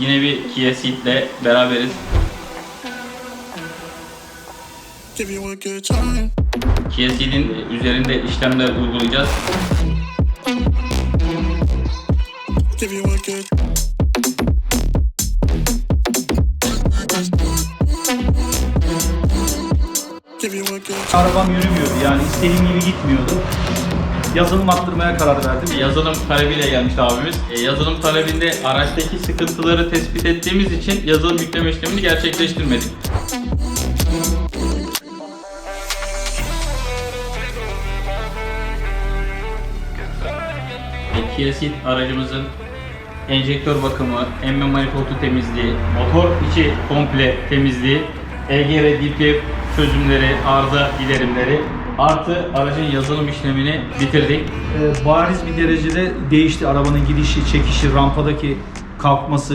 Yine bir Kia Ceed'le beraberiz. Kia Ceed'in üzerinde işlemler uygulayacağız. Arabam yürümüyordu yani istediğim gibi gitmiyordu. Yazılım attırmaya karar verdim. Yazılım talebiyle gelmiş abimiz. E, yazılım talebinde araçtaki sıkıntıları tespit ettiğimiz için yazılım yükleme işlemini gerçekleştirmedik. E, aracımızın enjektör bakımı, emme manifoldu temizliği, motor içi komple temizliği, EGR, DPF çözümleri, arıza giderimleri artı aracın yazılım işlemini bitirdik. Ee, bariz bir derecede değişti arabanın gidişi, çekişi, rampadaki kalkması.